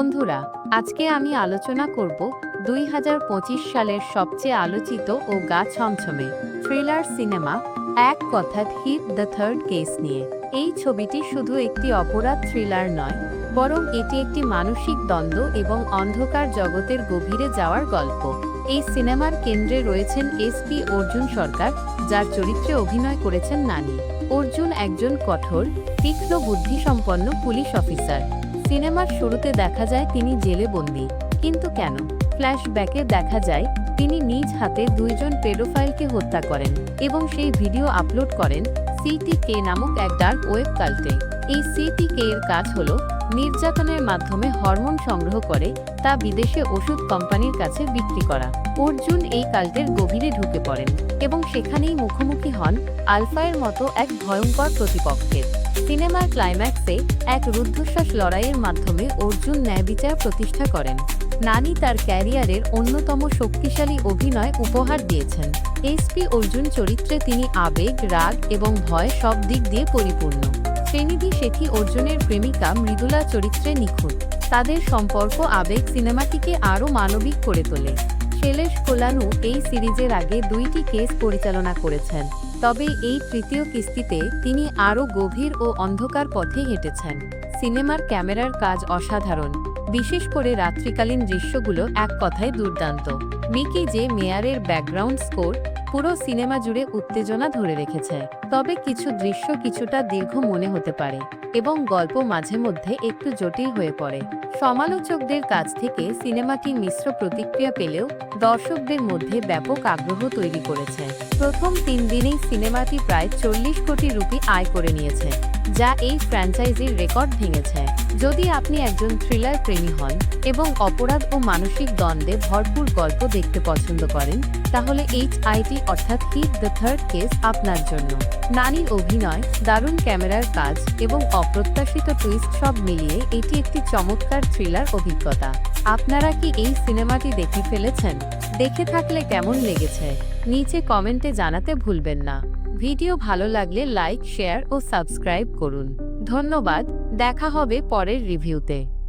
বন্ধুরা, আজকে আমি আলোচনা করব দুই হাজার পঁচিশ সালের সবচেয়ে আলোচিত ও গা ছমছমে থ্রিলার সিনেমা, এক কথাত হিট দ্য থার্ড কেস নিয়ে। এই ছবিটি শুধু একটি অপরাধ থ্রিলার নয়, বরং এটি একটি মানসিক দ্বন্দ্ব এবং অন্ধকার জগতের গভীরে যাওয়ার গল্প। এই সিনেমার কেন্দ্রে রয়েছেন এসপি অর্জুন সরকার, যার চরিত্রে অভিনয় করেছেন নানি। অর্জুন একজন কঠোর, তীক্ষ্ণ বুদ্ধিসম্পন্ন পুলিশ অফিসার। সিনেমার শুরুতে দেখা যায় তিনি জেলে বন্দী কিন্তু কেন? ফ্ল্যাশব্যাকে দেখা যায়, তিনি নিজ হাতে দুইজন পেডোফাইলকে হত্যা করেন এবং সেই ভিডিও আপলোড করেন সিটিকে নামক এক ডার্ক ওয়েব কাল্টে। এই সিটিকে এর কাজ হল, নির্যাতনের মাধ্যমে হরমোন সংগ্রহ করে তা বিদেশে ওষুধ কোম্পানির কাছে বিক্রি করা। অর্জুন এই কাল্টের গভীরে ঢুকে পড়েন এবং সেখানেই মুখোমুখি হন আলফায়ের মতো এক ভয়ঙ্কর প্রতিপক্ষের। সিনেমার ক্লাইম্যাক্সে এক রুদ্ধশ্বাস লড়াইয়ের মাধ্যমে অর্জুন ন্যায় বিচার প্রতিষ্ঠা করেন। নানি তার ক্যারিয়ারের অন্যতম শক্তিশালী অভিনয় উপহার দিয়েছেন। এসপি অর্জুন চরিত্রে তিনি আবেগ, রাগ এবং ভয় সব দিক দিয়ে পরিপূর্ণ। শ্রেণীধি শেঠি অর্জুনের প্রেমিকা মৃদুলা চরিত্রে নিখুঁত। তাদের সম্পর্ক আবেগ সিনেমাটিকে আরও মানবিক করে তোলে। শৈলেশ কোলানু এই সিরিজের আগে দুইটি কেস পরিচালনা করেছেন। তবে এই তৃতীয় কিস্তিতে তিনি আরও গভীর ও অন্ধকার পথে হেঁটেছেন। সিনেমার ক্যামেরার কাজ অসাধারণ। বিশেষ করে রাত্রিকালীন দৃশ্যগুলো এক কথায় দুর্দান্ত। মিকি যে মেয়ারের ব্যাকগ্রাউন্ড স্কোর, পুরো সিনেমা জুড়ে উত্তেজনা ধরে রেখেছে। তবে কিছু দৃশ্য কিছুটা দীর্ঘ মনে হতে পারে এবং গল্প মাঝে মধ্যে একটু জটিল হয়ে পড়ে। সমালোচকদের কাছ থেকে সিনেমাটি মিশ্র প্রতিক্রিয়া পেলেও দর্শকদের মধ্যে ব্যাপক আগ্রহ তৈরি করেছে। প্রথম তিন দিনেই সিনেমাটি প্রায় চল্লিশ কোটি রুপি আয় করে নিয়েছে, যা এই ফ্র্যাঞ্চাইজির রেকর্ড ভেঙেছে। যদি আপনি একজন থ্রিলার প্রেমী হন এবং অপরাধ ও মানসিক দ্বন্দ্বে ভরপুর গল্প দেখতে পছন্দ করেন, তাহলে এইচ আইটি অর্থাৎ হিট দ্য থার্ড কেস আপনার জন্য। নানির অভিনয়, দারুণ ক্যামেরার কাজ এবং অপ্রত্যাশিত টুইস্ট সব মিলিয়ে এটি একটি চমৎকার থ্রিলার অভিজ্ঞতা। আপনারা কি এই সিনেমাটি দেখে ফেলেছেন? দেখে থাকলে কেমন লেগেছে? নিচে কমেন্টে জানাতে ভুলবেন না। ভিডিও ভালো লাগলে লাইক শেয়ার ও সাবস্ক্রাইব করুন। ধন্যবাদ, দেখা হবে পরের রিভিউতে